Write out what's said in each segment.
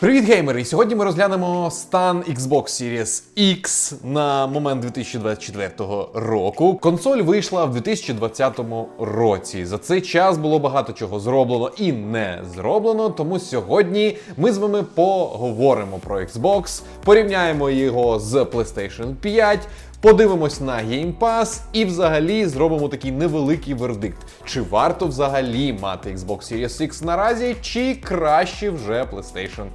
Привіт, геймери! Сьогодні ми розглянемо стан Xbox Series X на момент 2024 року. Консоль вийшла в 2020 році. За цей час було багато чого зроблено і не зроблено. Тому сьогодні ми з вами поговоримо про Xbox, порівняємо його з PlayStation 5. Подивимось на Game Pass і взагалі зробимо такий невеликий вердикт. Чи варто взагалі мати Xbox Series X наразі, чи краще вже PlayStation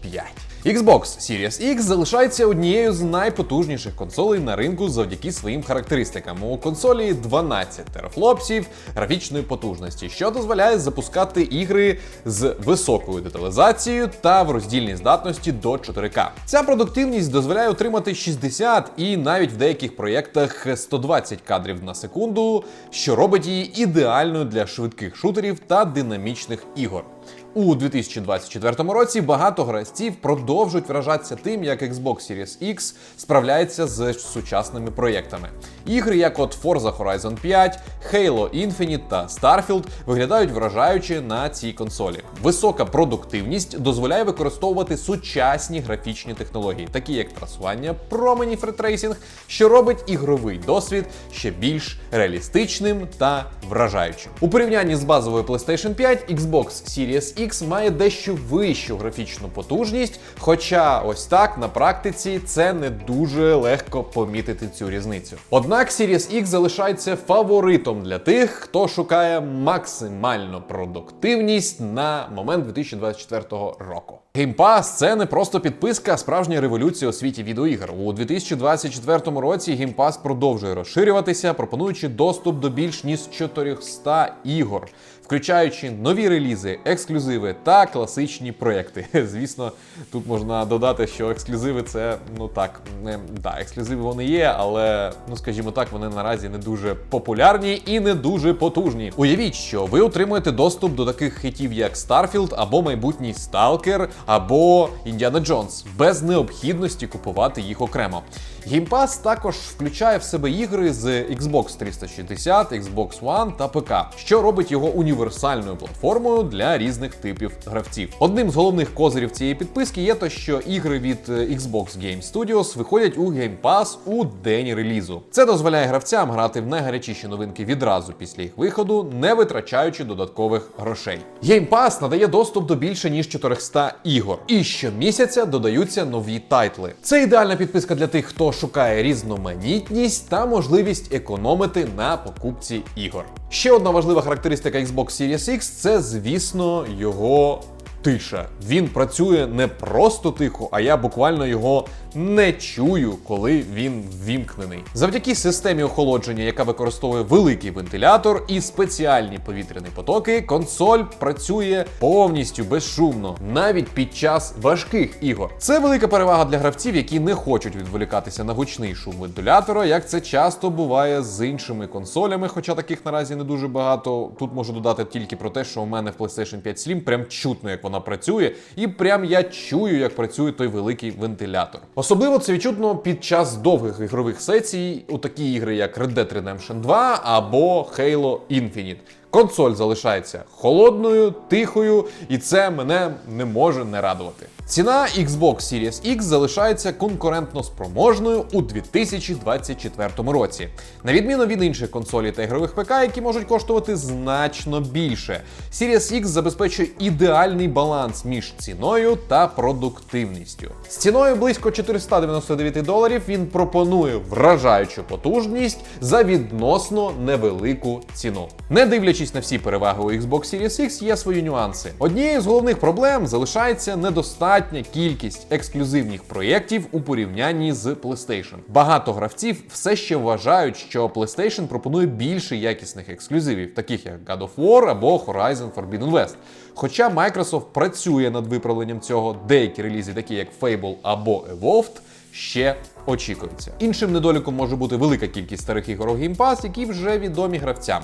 5? Xbox Series X залишається однією з найпотужніших консолей на ринку завдяки своїм характеристикам. У консолі 12 терафлопсів графічної потужності, що дозволяє запускати ігри з високою деталізацією та в роздільній здатності до 4К. Ця продуктивність дозволяє отримати 60 і навіть в деяких проєктах 120 кадрів на секунду, що робить її ідеальною для швидких шутерів та динамічних ігор. У 2024 році багато гравців продовжують вражатися тим, як Xbox Series X справляється з сучасними проєктами. Ігри, як от Forza Horizon 5, Halo Infinite та Starfield виглядають вражаюче на цій консолі. Висока продуктивність дозволяє використовувати сучасні графічні технології, такі як трасування променів ретрейсінг, що робить ігровий досвід ще більш реалістичним та вражаючим. У порівнянні з базовою PlayStation 5, Xbox Series X має дещо вищу графічну потужність, хоча ось так на практиці це не дуже легко помітити цю різницю. Однак Series X залишається фаворитом для тих, хто шукає максимальну продуктивність на момент 2024 року. Game Pass – це не просто підписка, а справжня революція у світі відеоігр. У 2024 році Game Pass продовжує розширюватися, пропонуючи доступ до більш ніж 400 ігор, включаючи нові релізи, ексклюзиви та класичні проекти. Звісно, тут можна додати, що ексклюзиви це ну так, не да, ексклюзиви вони є, але ну скажімо так, вони наразі не дуже популярні і не дуже потужні. Уявіть, що ви отримуєте доступ до таких хитів, як Starfield або майбутній Stalker, або Індіана Джонс, без необхідності купувати їх окремо. Pass також включає в себе ігри з Xbox 360, Xbox One та ПК, що робить його універсальною платформою для різних типів гравців. Одним з головних козирів цієї підписки є те, що ігри від е, Xbox Game Studios виходять у Game Pass у день релізу. Це дозволяє гравцям грати в найгарячіші новинки відразу після їх виходу, не витрачаючи додаткових грошей. Game Pass надає доступ до більше ніж 400 ігор, і щомісяця додаються нові тайтли. Це ідеальна підписка для тих, хто шукає різноманітність та можливість економити на покупці ігор. Ще одна важлива характеристика Xbox Series X це, звісно, його тиша. Він працює не просто тихо, а я буквально його не чую, коли він ввімкнений. Завдяки системі охолодження, яка використовує великий вентилятор і спеціальні повітряні потоки, консоль працює повністю безшумно, навіть під час важких ігор. Це велика перевага для гравців, які не хочуть відволікатися на гучний шум вентилятора, як це часто буває з іншими консолями, хоча таких наразі не дуже багато. Тут можу додати тільки про те, що у мене в PlayStation 5 Slim прям чутно, як вона працює, і прям я чую, як працює той великий вентилятор. Особливо це відчутно під час довгих ігрових сесій у такі ігри, як Red Dead Redemption 2 або Halo Infinite. Консоль залишається холодною, тихою, і це мене не може не радувати. Ціна Xbox Series X залишається конкурентно спроможною у 2024 році, на відміну від інших консолей та ігрових ПК, які можуть коштувати значно більше. Series X забезпечує ідеальний баланс між ціною та продуктивністю. З ціною близько 499 доларів він пропонує вражаючу потужність за відносно невелику ціну. Не дивлячись на всі переваги у Xbox Series X, є свої нюанси. Однією з головних проблем залишається недостатня кількість ексклюзивних проєктів у порівнянні з PlayStation. Багато гравців все ще вважають, що PlayStation пропонує більше якісних ексклюзивів, таких як God of War або Horizon Forbidden West. Хоча Microsoft працює над виправленням цього, деякі релізи, такі як Fable або Evolved, ще очікуються. Іншим недоліком може бути велика кількість старих ігор у Game Pass, які вже відомі гравцям.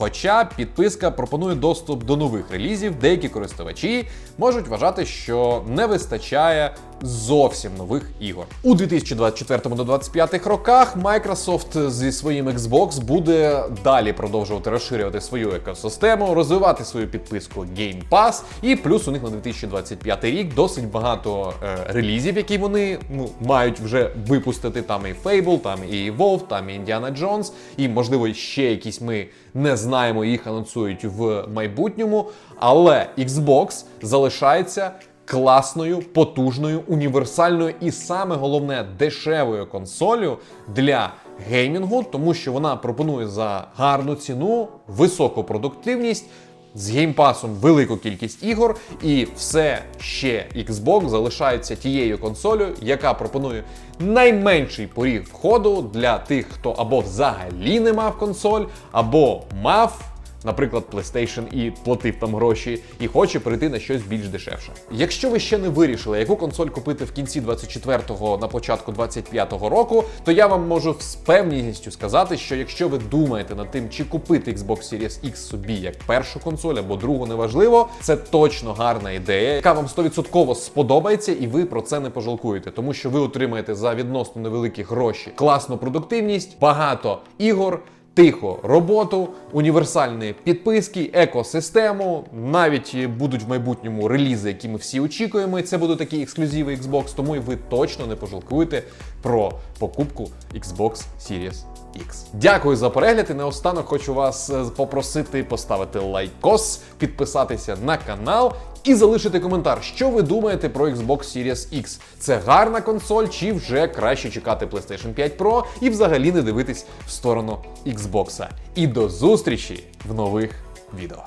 Хоча підписка пропонує доступ до нових релізів, деякі користувачі можуть вважати, що не вистачає зовсім нових ігор. У 2024-2025 роках Microsoft зі своїм Xbox буде далі продовжувати розширювати свою екосистему, розвивати свою підписку Game Pass, і плюс у них на 2025 рік досить багато е, релізів, які вони ну, мають вже випустити. Там і Fable, там і Evolve, там і Indiana Jones, і можливо ще якісь ми не знаємо, їх анонсують в майбутньому. Але Xbox залишається класною, потужною, універсальною і саме головне дешевою консолью для геймінгу, тому що вона пропонує за гарну ціну, високу продуктивність. З геймпасом велику кількість ігор, і все ще Xbox залишається тією консолю, яка пропонує найменший поріг входу для тих, хто або взагалі не мав консоль, або мав наприклад, PlayStation і платив там гроші, і хоче перейти на щось більш дешевше. Якщо ви ще не вирішили, яку консоль купити в кінці 24-го на початку 25-го року, то я вам можу з певністю сказати, що якщо ви думаєте над тим, чи купити Xbox Series X собі як першу консоль або другу, неважливо, це точно гарна ідея, яка вам 100% сподобається, і ви про це не пожалкуєте, тому що ви отримаєте за відносно невеликі гроші класну продуктивність, багато ігор. Тихо роботу, універсальні підписки, екосистему. Навіть будуть в майбутньому релізи, які ми всі очікуємо. І це будуть такі ексклюзиви Xbox, тому і ви точно не пожалкуєте про покупку Xbox Series X. Дякую за перегляд. І наостанок хочу вас е, попросити поставити лайкос, підписатися на канал. І залишити коментар, що ви думаєте про Xbox Series X. Це гарна консоль, чи вже краще чекати PlayStation 5 Pro і взагалі не дивитись в сторону Xbox. І до зустрічі в нових відео.